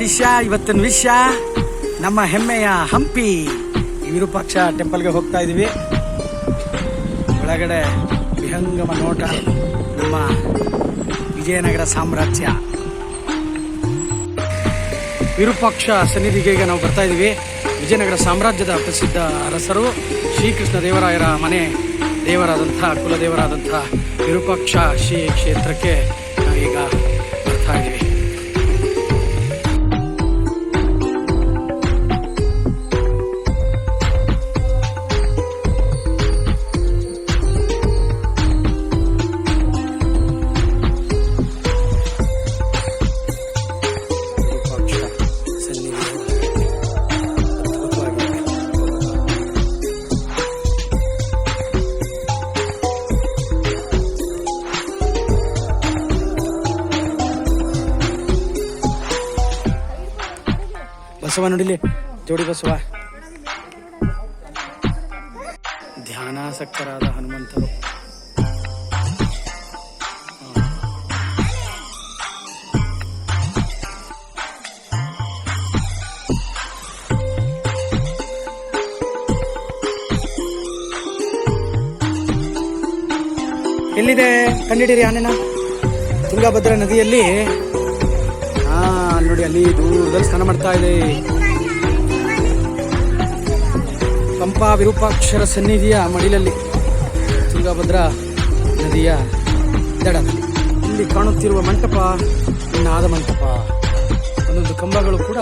ಶಿಷ್ಯ, ಇವತ್ತಿನ ವಿಷಯ ನಮ್ಮ ಹೆಮ್ಮೆಯ ಹಂಪಿ. ವಿರೂಪಾಕ್ಷ ಟೆಂಪಲ್ಗೆ ಹೋಗ್ತಾ ಇದೀವಿ ಒಳಗಡೆ ವಿಹಂಗಮ ನೋಟ, ನಮ್ಮ ವಿಜಯನಗರ ಸಾಮ್ರಾಜ್ಯ. ವಿರೂಪಾಕ್ಷ ಸನ್ನಿಧಿಗೆ ಈಗ ನಾವು ಬರ್ತಾ ಇದ್ದೀವಿ. ವಿಜಯನಗರ ಸಾಮ್ರಾಜ್ಯದ ಪ್ರಸಿದ್ಧ ಅರಸರು ಶ್ರೀಕೃಷ್ಣ ದೇವರಾಯರ ಮನೆ, ದೇವರಾದಂಥ, ಕುಲದೇವರಾದಂಥ ವಿರೂಪಾಕ್ಷ ಶ್ರೀ ಕ್ಷೇತ್ರಕ್ಕೆ ನಾವೀಗ ಬರ್ತಾ ಇದ್ದೀವಿ. ಬಸವ ನೋಡಿಲಿ. ಜೋಡಿ ಬಸವ. ಧ್ಯಾನಾಸಕ್ತರಾದ ಹನುಮಂತರು ಎಲ್ಲಿದೆ ಕಂಡಿಡಿರಿ ಆನೆನ ತುಂಗಭದ್ರಾ ನದಿಯಲ್ಲಿ ಹಾ ನೋಡಿ, ಅಲ್ಲಿ ದೂರದಲ್ಲಿ ಸ್ನಾನ ಮಾಡ್ತಾ ಇದೆ. ಪಂಪಾ ವಿರೂಪಾಕ್ಷರ ಸನ್ನಿಧಿಯ ಮಡಿಲಲ್ಲಿ, ತುಂಗಭದ್ರ ನದಿಯ ದಡ ಇಲ್ಲಿ ಕಾಣುತ್ತಿರುವ ಮಂಟಪ ನಾದ ಮಂಟಪ. ಒಂದೊಂದು ಕಂಬಗಳು ಕೂಡ